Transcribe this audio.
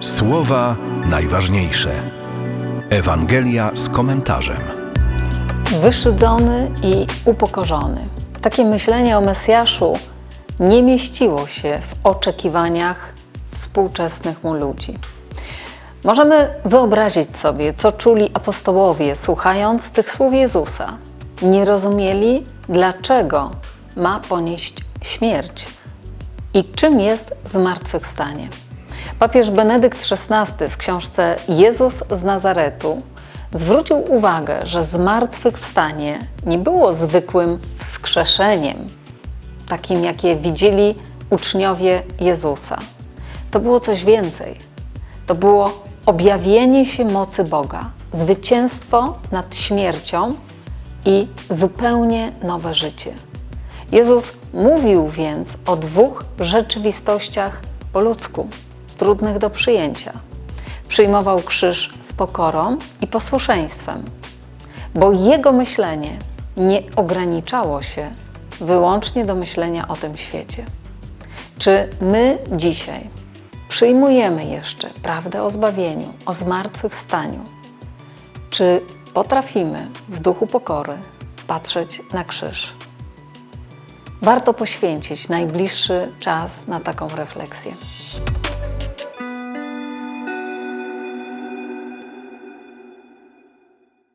Słowa najważniejsze. Ewangelia z komentarzem. Wyszydzony i upokorzony. Takie myślenie o Mesjaszu nie mieściło się w oczekiwaniach współczesnych mu ludzi. Możemy wyobrazić sobie, co czuli apostołowie, słuchając tych słów Jezusa. Nie rozumieli, dlaczego ma ponieść śmierć i czym jest zmartwychwstanie. Papież Benedykt XVI w książce Jezus z Nazaretu zwrócił uwagę, że zmartwychwstanie nie było zwykłym wskrzeszeniem, takim jakie widzieli uczniowie Jezusa. To było coś więcej. To było objawienie się mocy Boga, zwycięstwo nad śmiercią i zupełnie nowe życie. Jezus mówił więc o dwóch rzeczywistościach po ludzku, trudnych do przyjęcia. Przyjmował krzyż z pokorą i posłuszeństwem, bo jego myślenie nie ograniczało się wyłącznie do myślenia o tym świecie. Czy my dzisiaj przyjmujemy jeszcze prawdę o zbawieniu, o zmartwychwstaniu? Czy potrafimy w duchu pokory patrzeć na krzyż? Warto poświęcić najbliższy czas na taką refleksję.